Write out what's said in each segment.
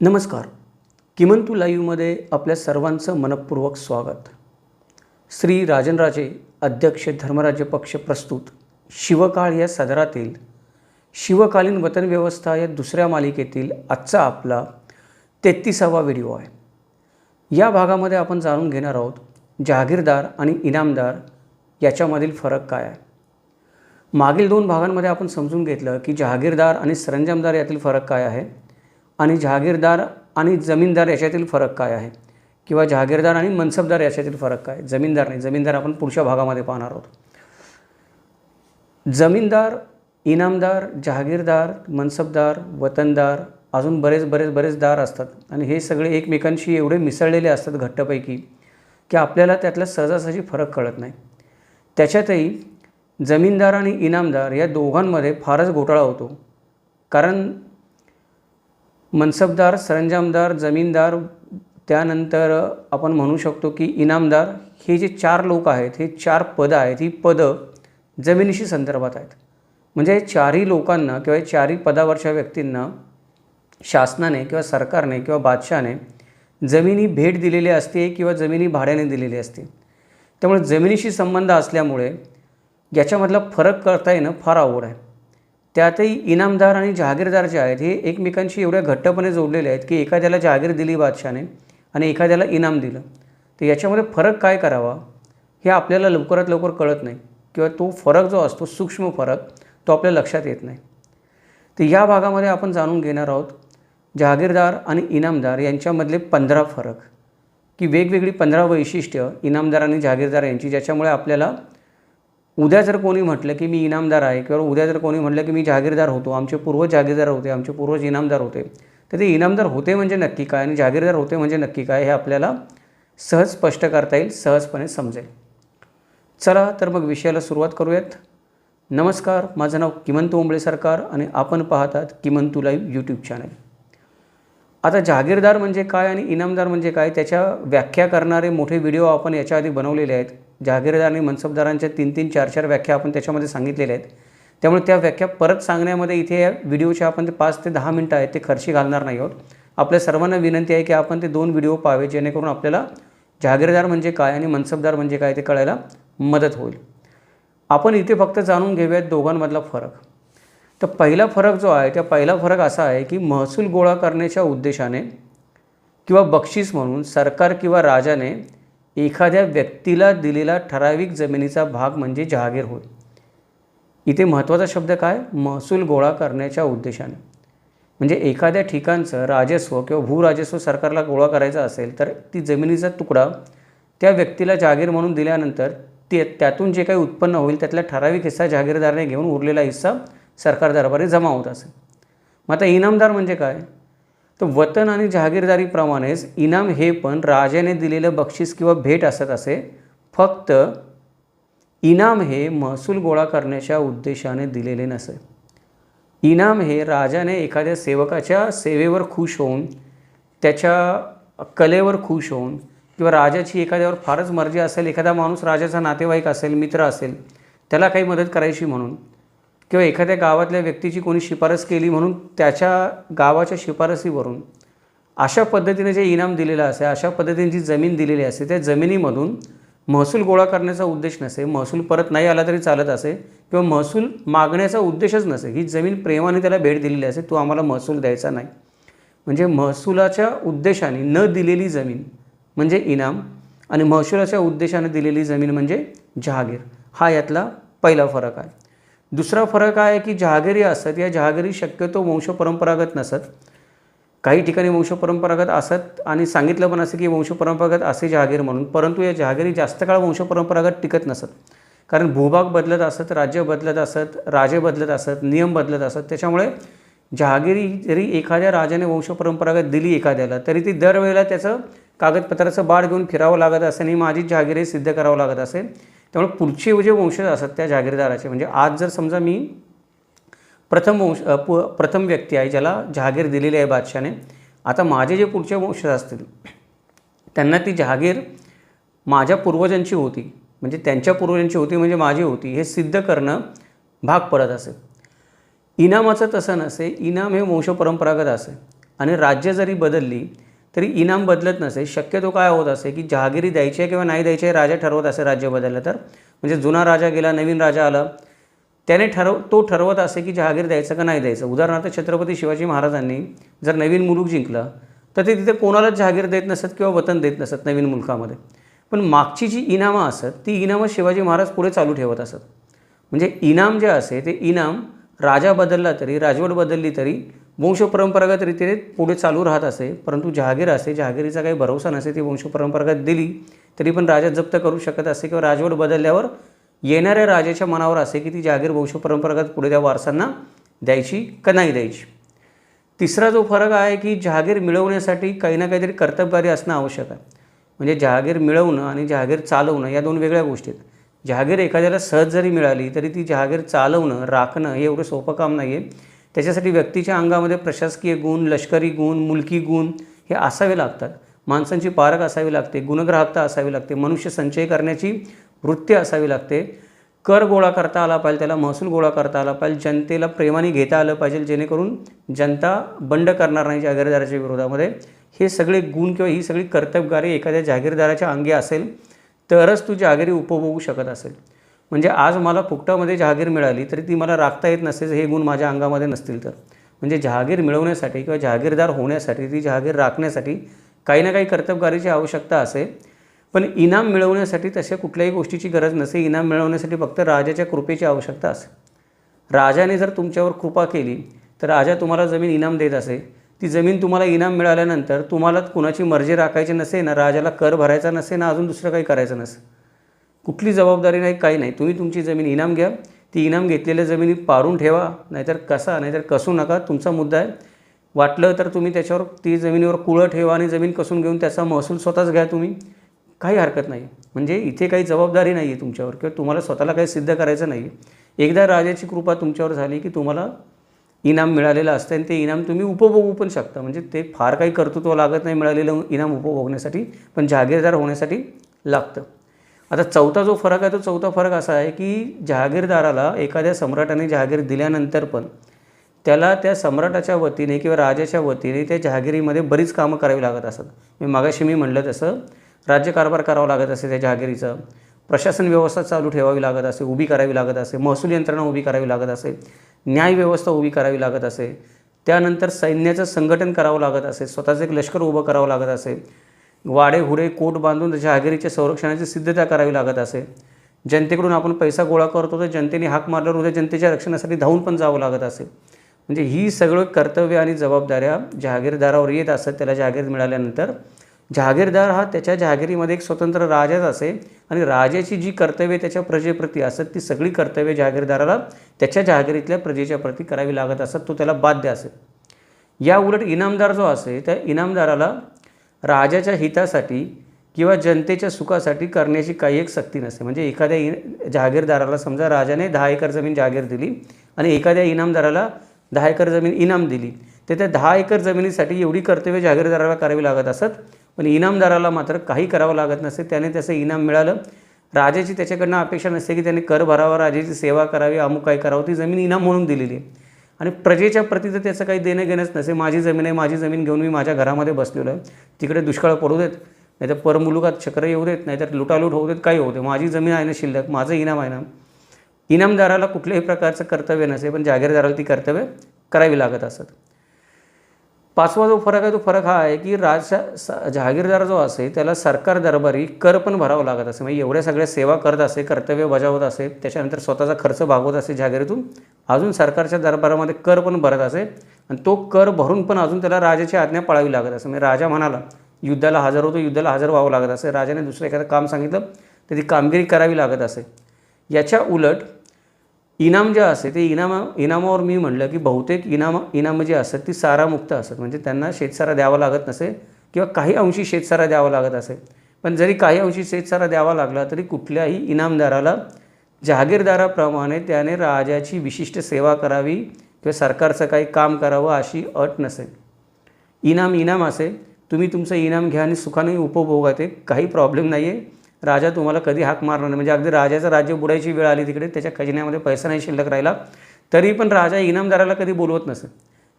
नमस्कार. किमंतू लाईव्हमध्ये आपल्या सर्वांचं मनपूर्वक स्वागत. श्री राजनराजे अध्यक्ष धर्मराज्य पक्ष प्रस्तुत शिवकाळ या सदरातील शिवकालीन वतनव्यवस्था या दुसऱ्या मालिकेतील आजचा आपला तेहतीसावा व्हिडिओ आहे. या भागामध्ये आपण जाणून घेणार आहोत जहागीरदार आणि इनामदार याच्यामधील फरक काय आहे. मागील दोन भागांमध्ये आपण समजून घेतलं की जहागीरदार आणि सरंजामदार यातील फरक काय आहे. आणि जहागीरदार आणि जमीनदार याच्यातील फरक काय आहे? किंवा जहागीरदार आणि मनसबदार याच्यातील फरक काय? जमीनदार नाही. जमीनदार आपण पुढच्या भागामध्ये पाहणार आहोत. जमीनदार इनामदार जहागीरदार मनसबदार वतनदार अजून बरेच बरेच बरेच दार असतात. आणि हे सगळे एकमेकांशी एवढे मिसळलेले असतात घट्टपैकी की आपल्याला त्यातला सहजासहजी फरक कळत नाही. त्याच्यातही जमीनदार आणि इनामदार या दोघांमध्ये फारच घोटाळा होतो. कारण मनसबदार सरंजामदार जमीनदार त्यानंतर आपण म्हणू शकतो की इनामदार हे जे चार लोक आहेत हे चार पदं आहेत ही पदं जमिनीशी संदर्भात आहेत. म्हणजे चारही लोकांना किंवा चारही पदावरच्या व्यक्तींना शासनाने किंवा सरकारने किंवा बादशहाने जमिनी भेट दिलेली असते किंवा जमिनी भाड्याने दिलेली असते. त्यामुळे जमिनीशी संबंध असल्यामुळे याच्यामधला फरक करता येणं फार अवघड आहे. त्यातही इनामदार आणि जहागीरदार जे आहेत हे एकमेकांशी एवढ्या घट्टपणे जोडलेले आहेत की एखाद्याला जहागीर दिली बादशाने आणि एखाद्याला इनाम दिलं. तर याच्यामध्ये फरक काय करावा हे आपल्याला लवकरात लवकर कळत नाही किंवा तो फरक जो असतो सूक्ष्म फरक तो आपल्या लक्षात येत नाही. तर या भागामध्ये आपण जाणून घेणार आहोत जहागीरदार आणि इनामदार यांच्यामधले पंधरा फरक. की वेगवेगळी पंधरा वैशिष्ट्य इनामदार आणि जहागीरदार यांची ज्याच्यामुळे आपल्याला उद्या जर कोणी म्हटलं की मी इनामदार आहे किंवा उद्या जर कोणी म्हटलं की मी जहागीरदार होतो आमचे पूर्वज जहागीरदार होते आमचे पूर्वज इनामदार होते तर ते इनामदार होते म्हणजे नक्की काय आणि जहागीरदार होते म्हणजे नक्की काय हे आपल्याला सहज स्पष्ट करता येईल सहजपणे समजेल. चला तर मग विषयाला सुरुवात करूयात. नमस्कार माझं नाव किमंतू ओंबळे सरकार आणि आपण पाहतात किमंतू लाईव्ह यूट्यूब चॅनल आता जहागीरदार म्हणजे काय आणि इनामदार म्हणजे काय त्याच्या व्याख्या करणारे मोठे व्हिडिओ आपण याच्या आधी बनवलेले आहेत. जहागीरदार आणि मनसबदारांच्या तीन तीन चार चार व्याख्या आपण त्याच्यामध्ये सांगितलेल्या आहेत. त्यामुळे त्या व्याख्या परत सांगण्यामध्ये इथे या व्हिडिओचे आपण ते पाच ते दहा मिनटं आहेत ते खर्ची घालणार नाही आहोत. आपल्या सर्वांना विनंती आहे की आपण ते दोन व्हिडिओ पाहावे जेणेकरून आपल्याला जहागीरदार म्हणजे काय आणि मनसबदार म्हणजे काय ते कळायला मदत होईल. आपण इथे फक्त जाणून घेऊयात दोघांमधला फरक. तर पहिला फरक जो आहे त्या पहिला फरक असा आहे की महसूल गोळा करण्याच्या उद्देशाने किंवा बक्षीस म्हणून सरकार किंवा राजाने एखाद्या व्यक्तीला दिलेला ठराविक जमिनीचा भाग म्हणजे जहागीर होय. इथे महत्त्वाचा शब्द काय? महसूल गोळा करण्याच्या उद्देशाने. म्हणजे एखाद्या ठिकाणचं राजस्व किंवा भूराजस्व सरकारला गोळा करायचा असेल तर ती जमिनीचा तुकडा त्या व्यक्तीला जहागीर म्हणून दिल्यानंतर ते त्यातून जे काही उत्पन्न होईल त्यातला ठराविक हिस्सा जहागीरदाराने घेऊन उरलेला हिस्सा सरकार दरबारी जमा होत असेल. मग आता इनामदार म्हणजे काय? तर वतन आणि जहागीरदारीप्रमाणेच इनाम हे पण राजाने दिलेलं बक्षीस किंवा भेट असत असे. फक्त इनाम हे महसूल गोळा करण्याच्या उद्देशाने दिलेले नसे. इनाम हे राजाने एखाद्या सेवकाच्या सेवेवर खुश होऊन त्याच्या कलेवर खुश होऊन किंवा राजाची एखाद्यावर फारच मर्जी असेल एखादा माणूस राजाचा नातेवाईक असेल मित्र असेल त्याला काही मदत करायची म्हणून किंवा एखाद्या गावातल्या व्यक्तीची कोणी शिफारस केली म्हणून त्याच्या गावाच्या शिफारसीवरून अशा पद्धतीने जे इनाम दिलेलं असे अशा पद्धतीने जी जमीन दिलेली असते त्या जमिनीमधून महसूल गोळा करण्याचा उद्देश नसे महसूल परत नाही आला तरी चालत असे किंवा महसूल मागण्याचा उद्देशच नसे. ही जमीन प्रेमाने त्याला भेट दिलेली असे तो आम्हाला महसूल द्यायचा नाही. म्हणजे महसुलाच्या उद्देशाने न दिलेली जमीन म्हणजे इनाम आणि महसुलाच्या उद्देशाने दिलेली जमीन म्हणजे जहागीर. हा यातला पहिला फरक आहे. दुसरा फरक आहे की जहागिरी असत या जहागिरी शक्यतो वंशपरंपरागत नसत. काही ठिकाणी वंशपरंपरागत असत आणि सांगितलं पण असं की वंशपरंपरागत असे जहागीर म्हणून परंतु या जहागिरी जास्त काळ वंशपरंपरागत टिकत नसत. कारण भूभाग बदलत असत राज्य बदलत असत राजे बदलत असत नियम बदलत असत. त्याच्यामुळे जहागिरी जरी एखाद्या राजाने वंशपरंपरागत दिली एखाद्याला तरी ती दरवेळेला त्याचं कागदपत्राचं बाळ घेऊन फिरावं लागत असेल आणि माझी जहागिरी सिद्ध करावं लागत असेल त्यामुळे पुढचे जे वंशज असतात त्या जहागीरदाराचे म्हणजे आज जर समजा मी प्रथम वंश प प्रथम व्यक्ती आहे ज्याला जहागीर दिलेली आहे बादशाने आता माझे जे पुढचे वंशज असतील त्यांना ती जहागीर माझ्या पूर्वजांची होती म्हणजे त्यांच्या पूर्वजांची होती म्हणजे माझी होती हे सिद्ध करणं भाग पडत असे. इनामाचं तसं नसे इनाम हे वंशपरंपरागत असे. आणि राज्य जरी बदलली तरी इनाम बदलत नसे. शक्यतो काय होत असे की जहागिरी द्यायची आहे किंवा नाही द्यायची आहे राजा ठरवत असे राज्य बदललं तर. म्हणजे जुना राजा गेला नवीन राजा आला त्याने ठरव तो ठरवत असे की जहागीर द्यायचं का नाही द्यायचं. उदाहरणार्थ छत्रपती शिवाजी महाराजांनी जर नवीन मुलूक जिंकलं तर ते तिथे कोणालाच जहागीर देत नसत किंवा वतन देत नसत नवीन मुलकामध्ये पण मागची जी इनामं असत ती इनामं शिवाजी महाराज पुढे चालू ठेवत असत. म्हणजे इनाम जे असे ते इनाम राजा बदलला तरी राजवट बदलली तरी वंशपरंपरागत रीतीने पुढे चालू राहत असे परंतु जहागीर असे जहागिरीचा काही भरोसा नसे ती वंशपरंपरागत दिली तरी पण राजा जप्त करू शकत असे किंवा राजवट बदलल्यावर येणाऱ्या राजाच्या मनावर असे की ती जहागीर वंशपरंपरागत पुढे त्या वारसांना द्यायची का नाही द्यायची. तिसरा जो फरक आहे की जहागीर मिळवण्यासाठी काही ना काहीतरी कर्तबगारी असणं आवश्यक आहे. म्हणजे जहागीर मिळवणं आणि जहागीर चालवणं या दोन वेगळ्या गोष्टी आहेत. जहागीर एखाद्याला सहज जरी मिळाली तरी ती जहागीर चालवणं राखणं हे एवढं सोपं काम नाही आहे त्याच्यासाठी व्यक्तीच्या अंगामध्ये प्रशासकीय गुण लष्करी गुण मुलकी गुण हे असावे लागतात. माणसांची पारख असावी लागते गुणग्राहकता असावी लागते मनुष्य संचय करण्याची वृत्ती असावी लागते. कर गोळा करता आला पाहिजे त्याला महसूल गोळा करता आला पाहिजे जनतेला प्रेमाने घेता आलं पाहिजे जेणेकरून जनता बंड करणार नाही जागीरदाराच्या विरोधामध्ये. हे सगळे गुण किंवा ही सगळी कर्तबगारी एखाद्या जागीरदाराच्या अंगी असेल तरच तू जागिरी उपभोगू शकत असेल. म्हणजे आज मला फुकटामध्ये जहागीर मिळाली तरी ती मला राखता येत नसेल हे गुण माझ्या अंगामध्ये नसतील तर. म्हणजे जहागीर मिळवण्यासाठी किंवा जहागीरदार होण्यासाठी ती जहागीर राखण्यासाठी काही ना काही कर्तबगारीची आवश्यकता असेल पण इनाम मिळवण्यासाठी तशा कुठल्याही गोष्टीची गरज नसे इनाम मिळवण्यासाठी फक्त राजाच्या कृपेची आवश्यकता असेल राजाने जर तुमच्यावर कृपा केली तर राजा तुम्हाला जमीन इनाम देत असे. ती जमीन तुम्हाला इनाम मिळाल्यानंतर तुम्हाला कुणाची मर्जी राखायची नसे ना राजाला कर भरायचा नसे ना अजून दुसरं काही करायचं नसे. कुठली जबाबदारी नाही काही नाही. तुम्ही तुमची जमीन इनाम घ्या. ती इनाम घेतलेल्या जमिनी पारून ठेवा. नाहीतर कसा नाहीतर कसू नका. तुमचा मुद्दा आहे. वाटलं तर तुम्ही त्याच्यावर ती जमिनीवर कुळं ठेवा आणि जमीन कसून घेऊन त्याचा महसूल स्वतःच घ्या तुम्ही. काही हरकत नाही. म्हणजे इथे काही जबाबदारी नाही आहे तुमच्यावर किंवा तुम्हाला स्वतःला काही सिद्ध करायचं नाही. एकदा राजाची कृपा तुमच्यावर झाली की तुम्हाला इनाम मिळालेलं असतं आणि ते इनाम तुम्ही उपभोगू पण शकता. म्हणजे ते फार काही कर्तृत्व लागत नाही मिळालेलं इनाम उपभोगण्यासाठी पण जहागीरदार होण्यासाठी लागतं. आता चौथा जो फरक आहे तो चौथा फरक असा आहे की जहागीरदाराला एखाद्या सम्राटाने जहागीर दिल्यानंतर पण त्याला त्या सम्राटाच्या वतीने किंवा राजाच्या वतीने त्या जहागिरीमध्ये बरीच कामं करावी लागत असत. मी मागाशी मी म्हणलं तसं राज्यकारभार करावा लागत असे त्या जहागिरीचं प्रशासन व्यवस्था चालू ठेवावी लागत असे उभी करावी लागत असे महसूल यंत्रणा उभी करावी लागत असे न्यायव्यवस्था उभी करावी लागत असे त्यानंतर सैन्याचं संघटन करावं लागत असे स्वतःचं एक लष्कर उभं करावं लागत असे वाडे हुडे कोट बांधून जहागिरीच्या संरक्षणाची सिद्धता करावी लागत असे. जनतेकडून आपण पैसा गोळा करतो तर जनतेने हाक मारल्यावर उद्या जनतेच्या रक्षणासाठी धावून पण जावं लागत असे. म्हणजे ही सगळं कर्तव्य आणि जबाबदाऱ्या जहागीरदारावर येत असत त्याला जहागीर मिळाल्यानंतर जहागीरदार हा त्याच्या जहागिरीमध्ये एक स्वतंत्र राजाच असे आणि राजाची जी कर्तव्ये त्याच्या प्रजेप्रती असत ती सगळी कर्तव्य जहागीरदाराला त्याच्या जहागिरीतल्या प्रजेच्या प्रती करावी लागत असत तो त्याला बाध्य असेल या उलट इनामदार जो असे त्या इनामदाराला राजाच्या हितासाठी किंवा जनतेच्या सुखासाठी करण्याची काही एक सक्ती नसते. म्हणजे एखाद्या इ जहागीरदाराला समजा राजाने दहा एकर जमीन जहागीर दिली आणि एखाद्या इनामदाराला दहा एकर जमीन इनाम दिली तर त्या दहा एकर जमिनीसाठी एवढी कर्तव्य जहागीरदाराला करावी लागत असत पण इनामदाराला मात्र काही करावं लागत नसते. त्याने त्याचं इनाम मिळालं. राजाची त्याच्याकडनं अपेक्षा नसते की त्याने कर भरावा राजाची सेवा करावी अमुक काय करावं. ती जमीन इनाम म्हणून दिलेली आहे. आणि प्रजेच्या प्रति तर त्याचं काही देणं घेणंच नसे माझी जमीन आहे माझी जमीन घेऊन मी माझ्या घरामध्ये बसलेलो आहे. तिकडे दुष्काळ पडू देत नाहीतर परमुलुकात चक्र येऊ देत नाहीतर लुटालूट होऊ देत काही होऊ दे. माझी जमीन आहे ना शिल्लक माझं इनाम आहे ना. इनामदाराला कुठल्याही प्रकारचं कर्तव्य नसे पण जागीरदाराला ती कर्तव्य करावी लागत असत. पाचवा जो फरक आहे तो फरक हा आहे की राज जहागीरदार जो असे त्याला सरकार दरबारी कर पण भरावं लागत असे. म्हणजे एवढ्या सगळ्या सेवा करत असे कर्तव्य बजावत असे त्याच्यानंतर स्वतःचा खर्च भागवत असे जहागिरीतून अजून सरकारच्या दरबारामध्ये कर पण भरत असे. आणि तो कर भरून पण अजून त्याला राजाची आज्ञा पाळावी लागत असे. म्हणजे राजा म्हणाला युद्धाला हजर होतो युद्धाला हजर व्हावं लागत असे. राजाने दुसरं एखादं काम सांगितलं तर ती कामगिरी करावी लागत असे. याच्या उलट इनाम जे असते ते इनामा इनामावर मी म्हटलं की बहुतेक इनाम इनामं जी असतात ती सारामुक्त असतात. म्हणजे त्यांना शेतसारा द्यावा लागत नसे किंवा काही अंशी शेतसारा द्यावा लागत असेल. पण जरी काही अंशी शेतसारा द्यावा लागला तरी कुठल्याही इनामदाराला जहागीरदाराप्रमाणे त्याने राजाची विशिष्ट सेवा करावी किंवा सरकारचं काही काम करावं अशी अट नसेल. इनाम इनाम असे तुम्ही तुमचं इनाम घ्या आणि सुखाने उपभोगा ते काही प्रॉब्लेम नाही आहे राजा तुम्हाला कधी हाक मारणार नाही. म्हणजे अगदी राजाचं राज्य बुडायची वेळ आली तिकडे त्याच्या खजिन्यामध्ये पैसा नाही शिल्लक राहिला. तरी पण राजा इनामदाराला कधी बोलवत नसे.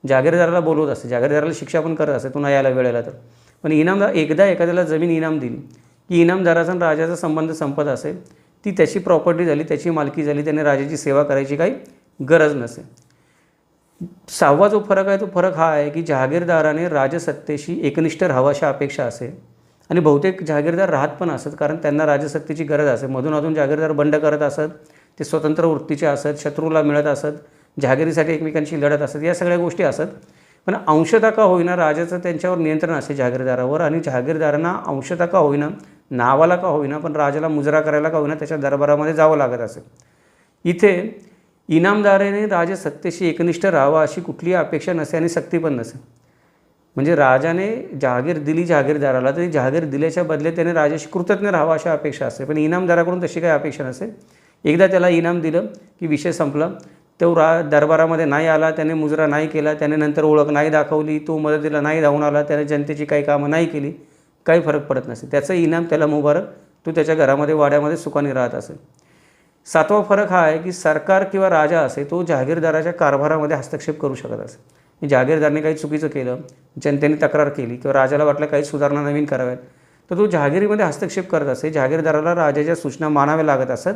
जागीरदाराला बोलवत असते जागीरदाराला शिक्षा पण करत असते तुला नाही यायला वेळेला तर. पण इनामदार एकदा एखाद्याला जमीन इनाम दिली की इनामदाराचा आणि राजाचा संबंध संपत असेल ती त्याची प्रॉपर्टी झाली त्याची मालकी झाली त्याने राजाची सेवा करायची काही गरज नसे. सहावा जो फरक आहे तो फरक हा आहे की जहागीरदाराने राजसत्तेशी एकनिष्ठ राहावं अशा अपेक्षा असेल आणि बहुतेक जहागीरदार राहत पण असत कारण त्यांना राजसत्तेची गरज असेल मधून अधून जहागीरदार बंड करत असत ते स्वतंत्र वृत्तीचे असत शत्रूला मिळत असत जहागिरीसाठी एकमेकांशी लढत असत या सगळ्या गोष्टी असत. पण अंशता का होईना राजाचं त्यांच्यावर नियंत्रण असे जहागीरदारावर आणि जहागीरदारांना अंशता का होईना नावाला का होईना पण राजाला मुजरा करायला का होईना त्याच्या दरबारामध्ये जावं लागत असेल इथे इनामदाराने राजसत्तेशी एकनिष्ठ राहावा अशी कुठलीही अपेक्षा नसे आणि सक्ती पण नसे म्हणजे राजाने जहागीर दिली जहागीरदाराला तरी जहागीर दिल्याच्या बदले त्याने राजाशी कृतज्ञ राहावा अशा अपेक्षा असते. पण इनामदाराकडून तशी काही अपेक्षा नसेल एकदा त्याला इनाम दिलं की विषय संपला. तो रा दरबारामध्ये नाही आला त्याने मुजरा नाही केला त्याने नंतर ओळख नाही दाखवली तो मदतीला नाही धावून आला त्याने जनतेची काही कामं नाही केली काही फरक पडत नसेल त्याचं इनाम त्याला मुबारक तो त्याच्या घरामध्ये वाड्यामध्ये सुखाने राहत असेल सातवा फरक हा आहे की सरकार किंवा राजा असे तो जहागीरदाराच्या कारभारामध्ये हस्तक्षेप करू शकत असे. मी जहागीरदारने काही चुकीचं केलं जनतेने तक्रार केली किंवा राजाला वाटलं काही सुधारणा नवीन कराव्यात तर तो जहागिरीमध्ये हस्तक्षेप करत असे जहागीरदाराला राजाच्या सूचना मानाव्या लागत असत.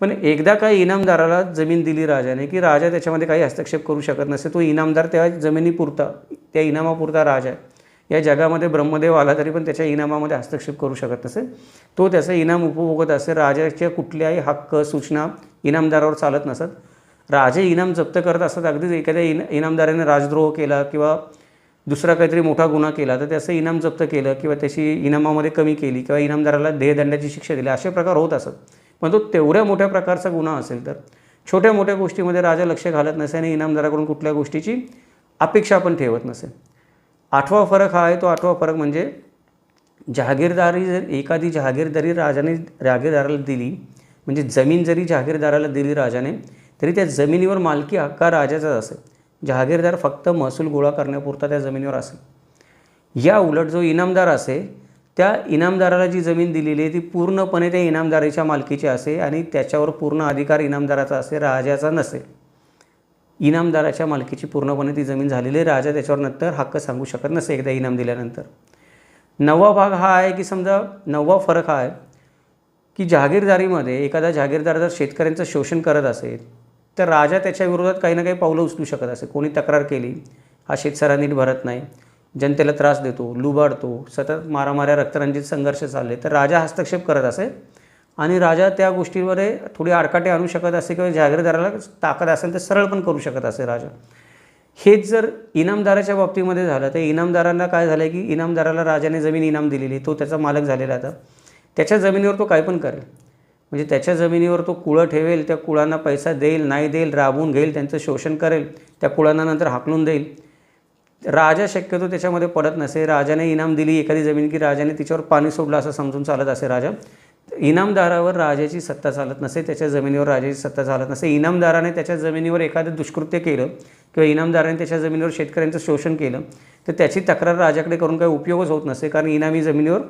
पण एकदा काही इनामदाराला जमीन दिली राजाने की राजा त्याच्यामध्ये काही हस्तक्षेप करू शकत नसे तो इनामदार त्या जमिनीपुरता त्या इनामापुरता राजा आहे. या जगामध्ये ब्रह्मदेव आला तरी पण त्याच्या इनामामध्ये हस्तक्षेप करू शकत नसे. तो त्याचं इनाम उपभोगत असे राजाच्या कुठल्याही हक्क सूचना इनामदारावर चालत नसत. राजे इनाम जप्त करत असतात. अगदीच एखाद्या इन इनामदाराने राजद्रोह केला किंवा दुसरा काहीतरी मोठा गुन्हा केला तर त्याचं इनाम जप्त केलं किंवा त्याची इनामामध्ये कमी केली किंवा इनामदाराला देहदंडाची शिक्षा दिली असे प्रकार होत असत. पण तो तेवढ्या मोठ्या प्रकारचा गुन्हा असेल तर छोट्या मोठ्या गोष्टीमध्ये राजा लक्ष घालत नसे आणि इनामदाराकडून कुठल्या गोष्टीची अपेक्षा पण ठेवत नसे आठवा फरक हा आहे तो आठवा फरक म्हणजे जहागीरदारी जर एखादी जहागीरदारी राजाने जहागीरदाराला दिली म्हणजे जमीन जरी जहागीरदाराला दिली राजाने तरी त्या जमिनीवर मालकी हक्क राजाचाच असेल. जहागीरदार फक्त महसूल गोळा करण्यापुरता त्या जमिनीवर असेल. या उलट जो इनामदार असे त्या इनामदाराला जी जमीन दिलेली आहे ती पूर्णपणे त्या इनामदारीच्या मालकीची असे आणि त्याच्यावर पूर्ण अधिकार इनामदाराचा असे राजाचा नसेल. इनामदाराच्या मालकीची पूर्णपणे ती जमीन झालेली आहे राजा त्याच्यावर नंतर हक्क सांगू शकत नसे एकदा इनाम दिल्यानंतर. नववा भाग हा आहे की समजा नववा फरक हा आहे की जहागीरदारीमध्ये एखादा जहागीरदार जर शेतकऱ्यांचं शोषण करत असेल तर राजा त्याच्या विरोधात काही ना काही पावलं उचलू शकत असे. कोणी तक्रार केली हा शेतसरांनी नीट भरत नाही जनतेला त्रास देतो लुबाडतो सतत मारामाऱ्या रक्तरंजित संघर्ष चालले तर राजा हस्तक्षेप करत असे. आणि राजा त्या गोष्टीवर थोडी आडकाटे आणू शकत असे किंवा जागीरदाराला ताकद असेल तर सरळ पण करू शकत असे राजा. हेच जर इनामदाराच्या बाबतीमध्ये झालं तर इनामदारांना काय झालं की इनामदाराला राजाने जमीन इनाम दिलेली तो त्याचा मालक झालेला आता. त्याच्या जमिनीवर तो काय पण करेल. म्हणजे त्याच्या जमिनीवर तो कुळं ठेवेल त्या कुळांना पैसा देईल नाही देईल राबवून घेईल त्यांचं शोषण करेल त्या कुळांना नंतर हाकलून देईल. राजा शक्यतो त्याच्यामध्ये पडत नसे. राजाने इनाम दिली एखादी जमीन की राजाने तिच्यावर पाणी सोडलं असं समजून चालत असे राजा. इनामदारावर राजाची सत्ता चालत नसे त्याच्या जमिनीवर राजाची सत्ता चालत नसे. इनामदाराने त्याच्या जमिनीवर एखादं दुष्कृत्य केलं किंवा इनामदाराने त्याच्या जमिनीवर शेतकऱ्यांचं शोषण केलं तर त्याची तक्रार राजाकडे करून काही उपयोगच होत नसे कारण इनामी जमिनीवर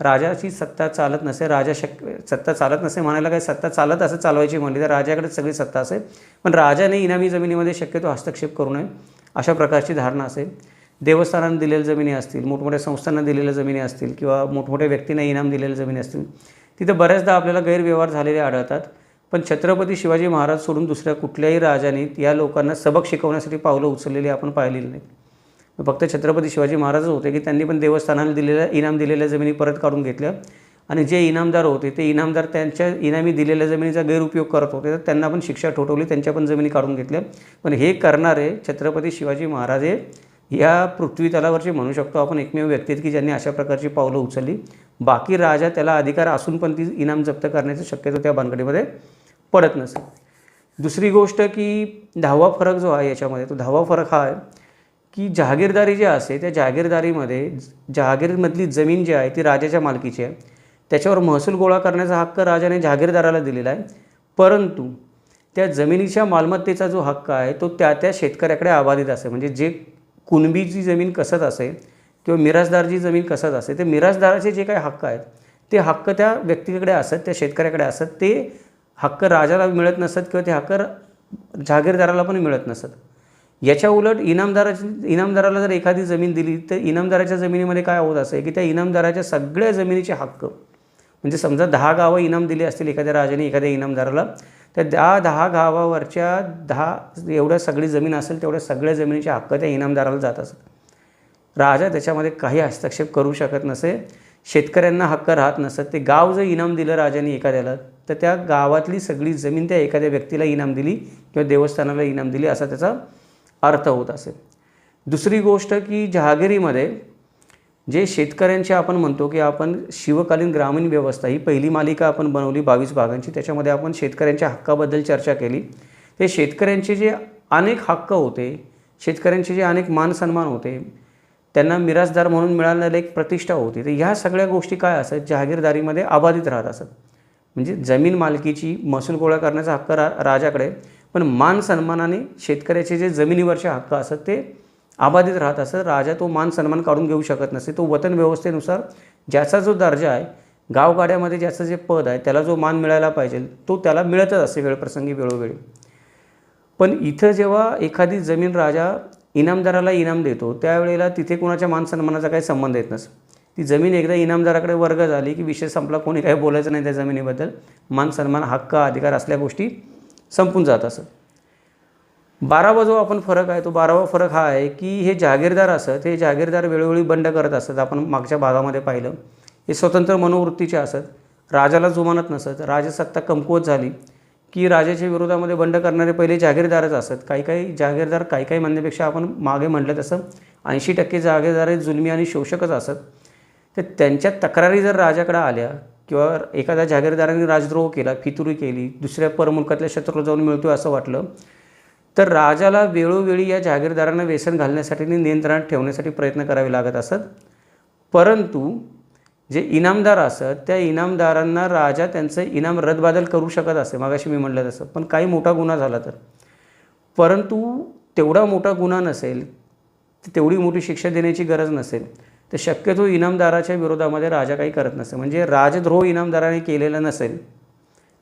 राजाची सत्ता चालत नसे राजा शक्य सत्ता चालत नसे म्हणायला काही सत्ता चालत असं चालवायची म्हणली तर राजाकडे सगळी सत्ता असेल. पण राजाने इनामी जमिनीमध्ये शक्यतो हस्तक्षेप करू नये अशा प्रकारची धारणा असेल. देवस्थानांना दिलेल्या जमिनी असतील मोठमोठ्या संस्थांना दिलेल्या जमिनी असतील किंवा मोठमोठ्या व्यक्तींना इनाम दिलेल्या जमिनी असतील तिथं बऱ्याचदा आपल्याला गैरव्यवहार झालेले आढळतात. पण छत्रपती शिवाजी महाराज सोडून दुसऱ्या कुठल्याही राजाने या लोकांना सबक शिकवण्यासाठी पावलं उचललेली आपण पाहिलेली नाहीत. फक्त छत्रपती शिवाजी महाराजच होते की त्यांनी पण देवस्थानाला दिलेल्या इनाम दिलेल्या जमिनी परत काढून घेतल्या आणि जे इनामदार होते ते इनामदार त्यांच्या इनामी दिलेल्या जमिनीचा गैरउपयोग करत होते. तर त्यांना पण शिक्षा ठोठवली त्यांच्या पण जमिनी काढून घेतल्या. पण हे करणारे छत्रपती शिवाजी महाराज हे या पृथ्वी तलावरचे म्हणू शकतो आपण एकमेव व्यक्ती आहेत की ज्यांनी अशा प्रकारची पावलं उचलली. बाकी राजा त्याला अधिकार असून पण ती इनाम जप्त करण्याची शक्यतो त्या भानगडीमध्ये पडत नसेल दुसरी गोष्ट की दहावा फरक जो आहे याच्यामध्ये तो दहावा फरक हा आहे की जहागीरदारी जी असते त्या जहागीरदारीमध्ये जहागीरमधली जमीन जी आहे ती राजाच्या मालकीची आहे. त्याच्यावर महसूल गोळा करण्याचा हक्क राजाने जहागीरदाराला दिलेला आहे. परंतु त्या जमिनीच्या मालमत्तेचा जो हक्क आहे तो त्या त्या शेतकऱ्याकडे आबाधित असे म्हणजे जे कुणबीची जमीन कसत असेल किंवा मिराजदारची जमीन कसत असेल ते मिराजदाराचे जे काही हक्क आहेत ते हक्क त्या व्यक्तीकडे असत त्या शेतकऱ्याकडे असत. ते हक्क राजाला मिळत नसत किंवा ते हक्क जहागीरदाराला पण मिळत नसत. याच्या उलट इनामदाराची इनामदाराला जर एखादी जमीन दिली तर इनामदाराच्या जमिनीमध्ये काय होत असं आहे की त्या इनामदाराच्या सगळ्या जमिनीचे हक्क. म्हणजे समजा दहा गावं इनाम दिली असतील एखाद्या राजाने एखाद्या इनामदाराला तर त्या दहा गावावरच्या दहा एवढ्या सगळी जमीन असेल तेवढ्या सगळ्या जमिनीचे हक्क त्या इनामदाराला जात असत राजा त्याच्यामध्ये काही हस्तक्षेप करू शकत नसे शेतकऱ्यांना हक्क राहत नसत. ते गाव जर इनाम दिलं राजाने एखाद्याला तर त्या गावातली सगळी जमीन त्या एखाद्या व्यक्तीला इनाम दिली किंवा देवस्थानाला इनाम दिली असा त्याचा अर्थ होत असेल. दुसरी गोष्ट की जहागिरीमध्ये जे शेतकऱ्यांचे आपण म्हणतो की आपण शिवकालीन ग्रामीण व्यवस्था ही पहिली मालिका आपण बनवली बावीस भागांची त्याच्यामध्ये आपण शेतकऱ्यांच्या हक्काबद्दल चर्चा केली. ते शेतकऱ्यांचे जे अनेक हक्क होते शेतकऱ्यांचे जे अनेक मान सन्मान होते त्यांना मिरासदार म्हणून मिळालेलं एक प्रतिष्ठा होती. तर ह्या सगळ्या गोष्टी काय असत जहागीरदारीमध्ये अबाधित राहत असत. म्हणजे जमीन मालकीची महसूल गोळा करण्याचा हक्क रा राजाकडे पण मान सन्मानाने शेतकऱ्याचे जे जमिनीवरचे हक्क असत ते अबाधित राहत असत राजा तो मान सन्मान काढून घेऊ शकत नसे तो वतन व्यवस्थेनुसार ज्याचा जो दर्जा आहे गावगाड्यामध्ये ज्याचं जे पद आहे त्याला जो मान मिळायला पाहिजे तो त्याला मिळतच असे वेळप्रसंगी वेळोवेळी. पण इथं जेव्हा एखादी जमीन राजा इनामदाराला इनाम देतो त्यावेळेला तिथे कोणाच्या मान सन्मानाचा काही संबंध येत नसतो. ती जमीन एकदा इनामदाराकडे वर्ग झाली की विषय संपला कोणी काही बोलायचं नाही त्या जमिनीबद्दल मान सन्मान हक्क अधिकार असल्या गोष्टी संपून जात असत. बारावा जो आपण फरक आहे तो बारावा फरक हा आहे की हे जहागीरदार असत हे जहागीरदार वेळोवेळी बंड करत असत. आपण मागच्या भागामध्ये पाहिलं हे स्वतंत्र मनोवृत्तीचे असत. राजाला जुमानत नसत. राजसत्ता कमकुवत झाली की राजाच्या विरोधामध्ये बंड करणारे पहिले जहागीरदारच असत. काही काही जहागीरदार काही काही म्हणण्यापेक्षा आपण मागे म्हटलं तसं ऐंशी टक्के जहागीरदार जुलमी आणि शोषकच असत. तर त्यांच्या तक्रारी जर राजाकडे आल्या किंवा एखाद्या जागीरदाराने राजद्रोह केला फितुरी केली दुसऱ्या परमुलकातल्या शत्रूला जाऊन मिळतो असं वाटलं तर राजाला वेळोवेळी या जागीरदारांना व्यसन घालण्यासाठी आणि नियंत्रणात ठेवण्यासाठी प्रयत्न करावे लागत असत. परंतु जे इनामदार असत त्या इनामदारांना राजा त्यांचं इनाम रद्दबादल करू शकत असे. मागाशी मी म्हटलं तसं. पण काही मोठा गुन्हा झाला तर. परंतु तेवढा मोठा गुन्हा नसेल तेवढी मोठी शिक्षा देण्याची गरज नसेल तर शक्यतो इनामदाराच्या विरोधामध्ये राजा काही करत नसेल म्हणजे राजद्रोह इनामदाराने केलेला नसेल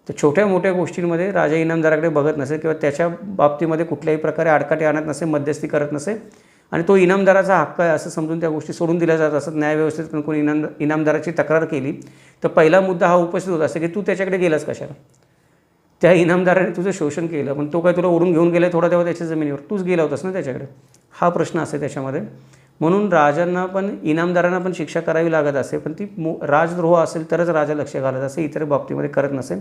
तर छोट्या मोठ्या गोष्टींमध्ये राजा इनामदाराकडे बघत नसेल किंवा त्याच्या बाबतीमध्ये कुठल्याही प्रकारे आडकाठी आणत नसेल मध्यस्थी करत नसेल आणि तो इनामदाराचा हक्क आहे असं समजून त्या गोष्टी सोडून दिल्या जात असत. न्यायव्यवस्थेत पण कोणी इनाम इनामदाराची तक्रार केली तर पहिला मुद्दा हा उपस्थित होत. असतो की तू त्याच्याकडे गेलास कशाला? त्या इनामदाराने तुझं शोषण केलं पण तो काय तुला ओढून घेऊन गेला थोडा तेव्हा त्याच्या जमिनीवर? तूच गेला होतास ना त्याच्याकडे? हा प्रश्न असे त्याच्यामध्ये म्हणून राजांना पण इनामदारांना पण शिक्षा करावी लागत असे पण ती मो राजद्रोह असेल तरच राजा लक्ष घालत असे इतर बाबतीमध्ये करत नसेल.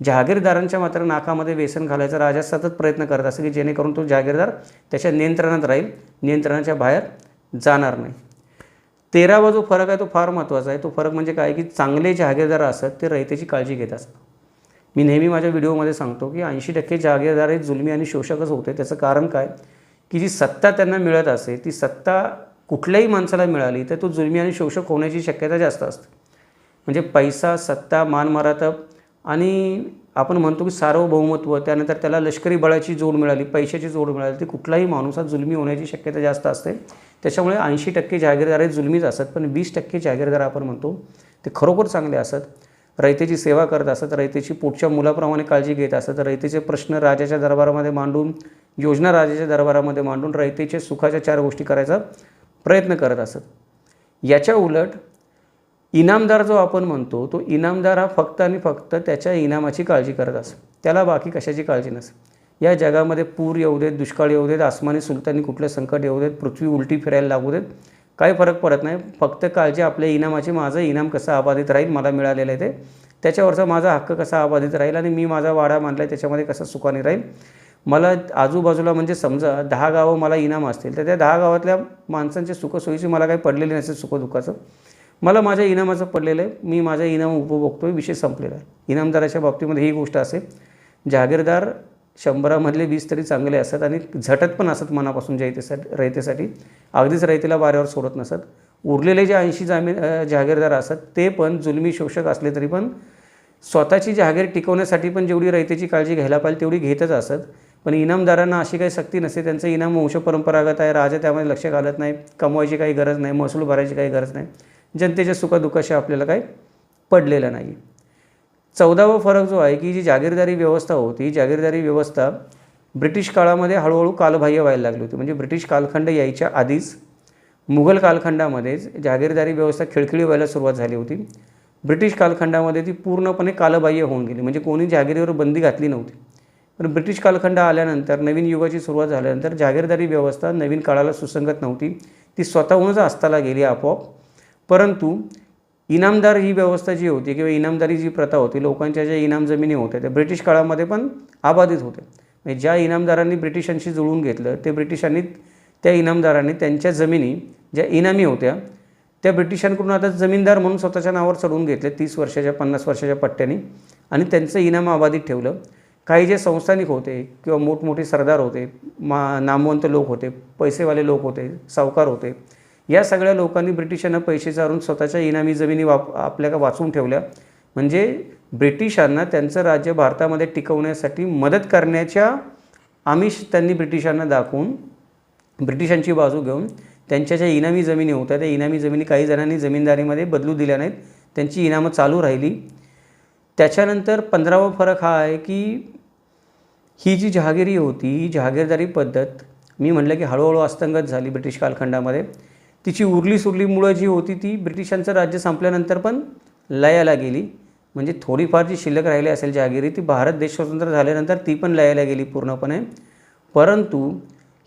जहागीरदारांच्या मात्र नाकामध्ये व्यसन घालायचा राजा सतत प्रयत्न करत असे की जेणेकरून तो जहागीरदार त्याच्या नियंत्रणात राहील नियंत्रणाच्या बाहेर जाणार नाही. तेरावा जो फरक आहे तो फार महत्त्वाचा आहे. तो फरक म्हणजे काय की चांगले जहागीरदार असतात ते रयतेची काळजी घेत असतात मी नेहमी माझ्या व्हिडिओमध्ये सांगतो की ऐंशी टक्के जहागीरदार हे जुलमी आणि शोषकच होते. त्याचं कारण काय? की जी सत्ता त्यांना मिळत असे ती सत्ता कुठल्याही माणसाला मिळाली तर तो जुलमी आणि शोषक होण्याची शक्यता जास्त असते. म्हणजे पैसा सत्ता मानमरातब आणि आपण म्हणतो की सार्वभौमत्व त्यानंतर त्याला लष्करी बळाची जोड मिळाली पैशाची जोड मिळाली ती कुठलाही माणूस हा जुलमी होण्याची शक्यता जास्त असते. त्याच्यामुळे ऐंशी टक्के जहागीरदार हे जुलमीच असतात पण वीस टक्के जहागीरदार आपण म्हणतो ते खरोखर चांगले असत रयतेची सेवा करत असत रयतेची पोटच्या मुलाप्रमाणे काळजी घेत असत रयतेचे प्रश्न राजाच्या दरबारामध्ये मांडून योजना राजाच्या दरबारामध्ये मांडून रयतेच्या सुखाच्या चार गोष्टी करायचा प्रयत्न करत असत. याच्या उलट इनामदार जो आपण म्हणतो तो इनामदार हा फक्त आणि फक्त त्याच्या इनामाची काळजी करत असत. त्याला बाकी कशाची काळजी नसते. या जगामध्ये पूर येऊ देत दुष्काळ येऊ देत आसमानी सुलतानी कुठलं संकट येऊ देत पृथ्वी उलटी फिरायला लागू देत काही फरक पडत नाही. फक्त काळजी आपल्या इनामाची माझं इनाम कसं अबाधित राहील मला मिळालेलं आहे ते. त्याच्यावरचा माझा हक्क कसा अबाधित राहील आणि मी माझा वाडा मानला आहे त्याच्यामध्ये कसा सुखाने राहील? मला आजूबाजूला म्हणजे समजा दहा गावं मला इनाम असतील तर त्या दहा गावातल्या माणसांच्या सुखसोयीची मला काही पडलेली नसेल सुखदुःखाचं मला माझ्या इनामाचं पडलेलं आहे मी माझ्या इनाम उपभोगतो विषय संपलेला आहे. इनामदाराच्या बाबतीमध्ये ही गोष्ट असेल जागीरदार शंभरामधले वीस तरी चांगले असतात आणि झटत पण असत मनापासून जयतेसाठी रयतेसाठी. अगदीच रयतेला वाऱ्यावर सोडत नसत. उरलेले जे ऐंशी जामीन जहागीरदार असतात ते पण जुलमी शोषक असले तरी पण स्वतःची जहागीर टिकवण्यासाठी पण जेवढी रयतेची काळजी घ्यायला पाहिजे तेवढी घेतच असत. पण इनामदारांना अशी काही सक्ती नसते. त्यांचं इनाम वंशपरंपरागत आहे. राजा त्यामध्ये लक्ष घालत नाही. कमवायची काही गरज नाही. महसूल भरायची काही गरज नाही. जनतेच्या सुखदुःखाशी आपल्याला काही पडलेलं नाही. चौदावा फरक जो आहे की जी जागीरदारी व्यवस्था होती ही जागीरदारी व्यवस्था ब्रिटिश काळामध्ये हळूहळू कालबाह्य व्हायला लागली होती. म्हणजे ब्रिटिश कालखंड यायच्या आधीच मुघल कालखंडामध्येच जागीरदारी व्यवस्था खिळखिळी व्हायला सुरुवात झाली होती. ब्रिटिश कालखंडामध्ये ती पूर्णपणे कालबाह्य होऊन गेली. म्हणजे कोणी जागिरीवर बंदी घातली नव्हती. पण ब्रिटिश कालखंड आल्यानंतर नवीन युगाची सुरुवात झाल्यानंतर जागीरदारी व्यवस्था नवीन काळाला सुसंगत नव्हती. ती स्वतःहूनच अस्ताला गेली आपोआप. परंतु इनामदार ही व्यवस्था जी होती किंवा इनामदारी जी प्रथा होती लोकांच्या ज्या इनाम जमिनी होत्या त्या ब्रिटिश काळामध्ये पण आबाधित होत्या. म्हणजे ज्या इनामदारांनी ब्रिटिशांशी जुळून घेतलं ते ब्रिटिशांनी त्या इनामदारांनी त्यांच्या जमिनी ज्या इनामी होत्या त्या ब्रिटिशांकडून आता जमीनदार म्हणून स्वतःच्या नावावर चढवून घेतले तीस वर्षाच्या पन्नास वर्षाच्या पट्ट्याने. आणि त्यांचं इनाम आबाधित ठेवलं. काही जे संस्थानिक होते किंवा मोठमोठे सरदार होते मा नामवंत लोक होते पैसेवाले लोक होते सावकार होते या सगळ्या लोकांनी ब्रिटिशांना पैसे चारून स्वतःच्या इनामी जमिनी वाप आपल्या वाचून ठेवल्या. म्हणजे ब्रिटिशांना त्यांचं राज्य भारतामध्ये टिकवण्यासाठी मदत करण्याच्या आमिष त्यांनी ब्रिटिशांना दाखवून ब्रिटिशांची बाजू घेऊन त्यांच्या ज्या इनामी जमिनी होत्या त्या इनामी जमिनी काही जणांनी जमीनदारीमध्ये बदलू दिल्या नाहीत. त्यांची इनामं चालू राहिली. त्याच्यानंतर पंधरावा फरक हा आहे की ही जी जहागिरी होती ही जहागीरदारी पद्धत मी म्हटलं की हळूहळू अस्तंगत झाली ब्रिटिश कालखंडामध्ये. तिची उरली सुरली मुळं जी होती ती ब्रिटिशांचं राज्य संपल्यानंतर पण लयाला गेली. म्हणजे थोडीफार जी शिल्लक राहिली असेल जहागिरी ती भारत देश स्वतंत्र झाल्यानंतर ती पण लयाला गेली पूर्णपणे. परंतु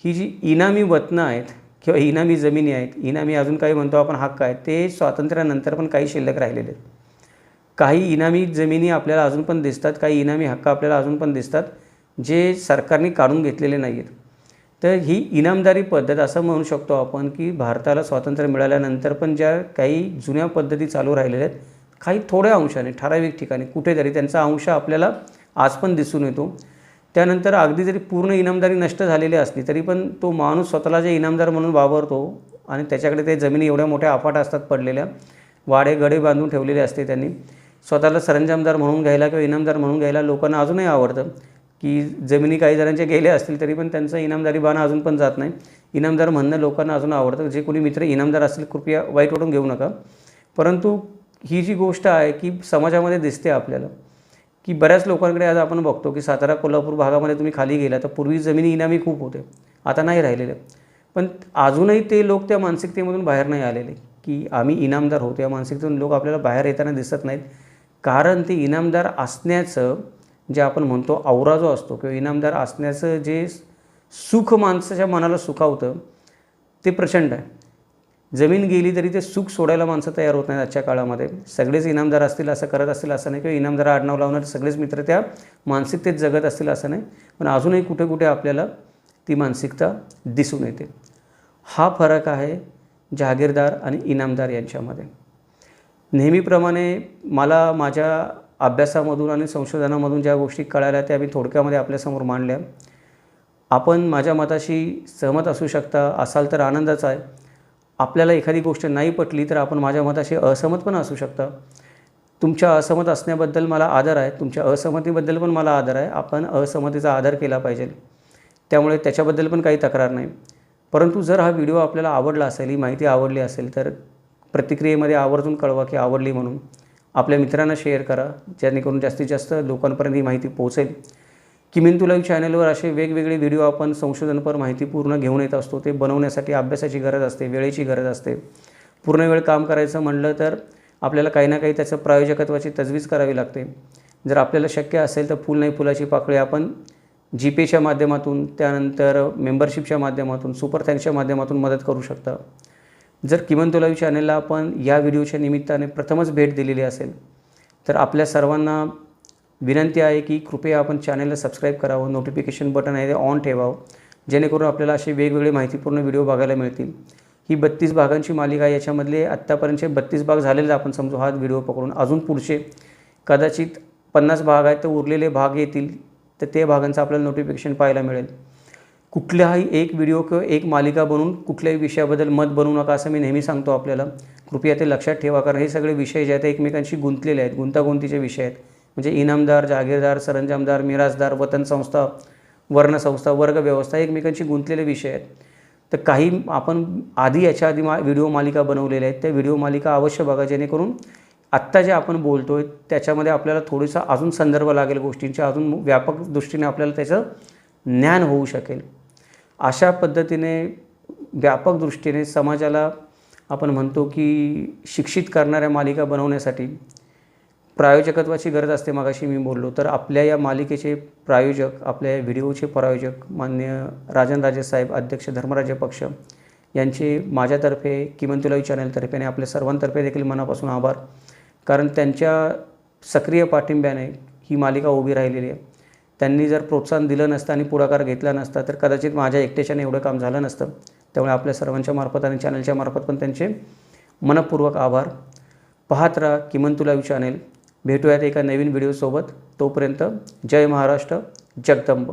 ही जी इनामी वतनं आहेत किंवा इनामी जमिनी आहेत इनामी अजून काही म्हणतो आपण हक्क आहेत ते स्वातंत्र्यानंतर पण काही शिल्लक राहिलेले आहेत. काही इनामी जमिनी आपल्याला अजून पण दिसतात काही इनामी हक्क आपल्याला अजून पण दिसतात. जे सरकारने काढून घेतलेले नाही आहेत तर ही इनामदारी पद्धत असं म्हणू शकतो आपण की भारताला स्वातंत्र्य मिळाल्यानंतर पण ज्या काही जुन्या पद्धती चालू राहिलेल्या आहेत काही थोड्या अंशाने ठराविक ठिकाणी कुठेतरी त्यांचा अंश आपल्याला आज पण दिसून येतो. त्यानंतर अगदी जरी पूर्ण इनामदारी नष्ट झालेली असली तरी पण तो माणूस स्वतःला जे इनामदार म्हणून वावरतो आणि त्याच्याकडे ते जमिनी एवढ्या मोठ्या अफाट असतात पडलेल्या वाडे गडे बांधून ठेवलेले असते त्यांनी. स्वतःला सरंजामदार म्हणून घ्यायला किंवा इनामदार म्हणून घ्यायला लोकांना अजूनही आवडतं. की जमिनी काही जणांच्या गेल्या असतील तरी पण त्यांचं इनामदारी बाणा अजून पण जात नाही. इनामदार म्हणणं लोकांना अजून आवडतं. जे कोणी मित्र इनामदार असतील कृपया वाईट वाटून घेऊ नका. परंतु ही जी गोष्ट आहे की समाजामध्ये दिसते आपल्याला की बऱ्याच लोकांकडे आज आपण बघतो की सातारा कोल्हापूर भागामध्ये तुम्ही खाली गेला तर पूर्वी जमिनी इनामी खूप होते. आता नाही राहिलेले. पण अजूनही ते लोक त्या मानसिकतेमधून बाहेर नाही आलेले की आम्ही इनामदार होतो. या मानसिकतेतून लोक आपल्याला बाहेर येताना दिसत नाहीत. कारण ते इनामदार असण्याचं जे आपण म्हणतो आवरा जो असतो किंवा इनामदार असण्याचं जे सुख माणसाच्या मनाला सुखावतं ते प्रचंड आहे. जमीन गेली तरी ते सुख सोडायला माणसं तयार होत नाहीत आजच्या काळामध्ये. सगळेच इनामदार असतील असं करत असतील असं नाही किंवा इनामदार आडनाव लावणारे सगळेच मित्र त्या मानसिकतेत जगत असतील असं नाही. पण अजूनही कुठे कुठे आपल्याला ती मानसिकता दिसून येते. हा फरक आहे जहागीरदार आणि इनामदार यांच्यामध्ये. नेहमीप्रमाणे मला माझ्या अभ्यासामधून आणि संशोधनामधून ज्या गोष्टी कळाल्या त्या मी थोडक्यामध्ये आपल्यासमोर मांडल्या. आपण माझ्या मताशी सहमत असू शकता असाल तर आनंदाचा आहे. आपल्याला एखादी गोष्ट नाही पटली तर आपण माझ्या मताशी असहमत पण असू शकता. तुमच्या असहमत असण्याबद्दल मला आदर आहे. तुमच्या असहमतीबद्दल पण मला आदर आहे. आपण असहमतीचा आदर केला पाहिजे. त्यामुळे त्याच्याबद्दल पण काही तक्रार नाही. परंतु जर हा व्हिडिओ आपल्याला आवडला असेल ही माहिती आवडली असेल तर प्रतिक्रियेमध्ये आवर्जून कळवा की आवडली म्हणून. आपल्या मित्रांना शेअर करा. जेणेकरून जास्तीत जास्त लोकांपर्यंत ही माहिती पोहोचेल. किमिन लाईव्ह चॅनलवर असे वेगवेगळे व्हिडिओ आपण संशोधनपर माहिती पूर्ण घेऊन येत असतो ते बनवण्यासाठी अभ्यासाची गरज असते वेळेची गरज असते. पूर्ण वेळ काम करायचं म्हणलं तर आपल्याला काही ना काही त्याचं प्रायोजकत्वाची तजवीज करावी लागते. जर आपल्याला शक्य असेल तर फुल नाही फुलाची पाकळी आपण जीपेच्या माध्यमातून त्यानंतर मेंबरशिपच्या माध्यमातून सुपर थँक्सच्या माध्यमातून मदत करू शकता. जर किमान तुलावी चॅनलला आपण या व्हिडिओच्या निमित्ताने प्रथमच भेट दिलेली असेल तर आपल्या सर्वांना विनंती आहे की कृपया आपण चॅनलला सबस्क्राईब करावं नोटिफिकेशन बटन आहे ते ऑन ठेवावं जेणेकरून आपल्याला असे वेगवेगळे माहितीपूर्ण व्हिडिओ बघायला मिळतील. ही बत्तीस भागांची मालिका आहे याच्यामधले आत्तापर्यंतचे बत्तीस भाग झालेले आपण समजू हा व्हिडिओ पकडून. अजून पुढचे कदाचित पन्नास भाग आहेत तर उरलेले भाग येतील तर ते भागांचं आपल्याला नोटिफिकेशन पाहायला मिळेल. कुठल्याही एक व्हिडिओ किंवा एक मालिका बनवून कुठल्याही विषयाबद्दल मत बनवू नका असं मी नेहमी सांगतो आपल्याला. कृपया ते लक्षात ठेवा कारण हे सगळे विषय जे आहेत ते एकमेकांशी गुंतलेले आहेत गुंतागुंतीचे विषय आहेत. म्हणजे इनामदार जागीरदार सरंजामदार मिराजदार वतन संस्था वर्णसंस्था वर्गव्यवस्था एकमेकांशी गुंतलेले विषय आहेत. तर काही आपण आधी याच्या आधी मा व्हिडिओ मालिका बनवलेल्या आहेत. त्या व्हिडिओ मालिका अवश्य बघा जेणेकरून आत्ता जे आपण बोलतो आहे त्याच्यामध्ये आपल्याला थोडीसा अजून संदर्भ लागेल गोष्टींच्या अजून व्यापक दृष्टीने आपल्याला त्याचं ज्ञान होऊ शकेल. अशा पद्धतीने व्यापक दृष्टीने समाजाला आपण म्हणतो की शिक्षित करणाऱ्या मालिका बनवण्यासाठी प्रायोजकत्वाची गरज असते. मगाशी मी बोललो तर आपल्या या मालिकेचे प्रायोजक आपल्या या व्हिडिओचे प्रायोजक मान्य राजनराजे साहेब अध्यक्ष धर्मराज्य पक्ष यांचे माझ्यातर्फे किमान तुलावी चॅनलतर्फे आणि आपल्या सर्वांतर्फे देखील मनापासून आभार. कारण त्यांच्या सक्रिय पाठिंब्याने ही मालिका उभी राहिलेली आहे. त्यांनी जर प्रोत्साहन दिलं नसतं आणि पुढाकार घेतला नसता तर कदाचित माझ्या एकट्याच्याने एवढं काम झालं नसतं. त्यामुळे आपल्या सर्वांच्या मार्फत आणि चॅनलच्या मार्फत पण त्यांचे मनपूर्वक आभार. पाहत राहा किमान तुला चॅनेल भेटूयात एका नवीन व्हिडिओसोबत. तोपर्यंत जय महाराष्ट्र जगदंब.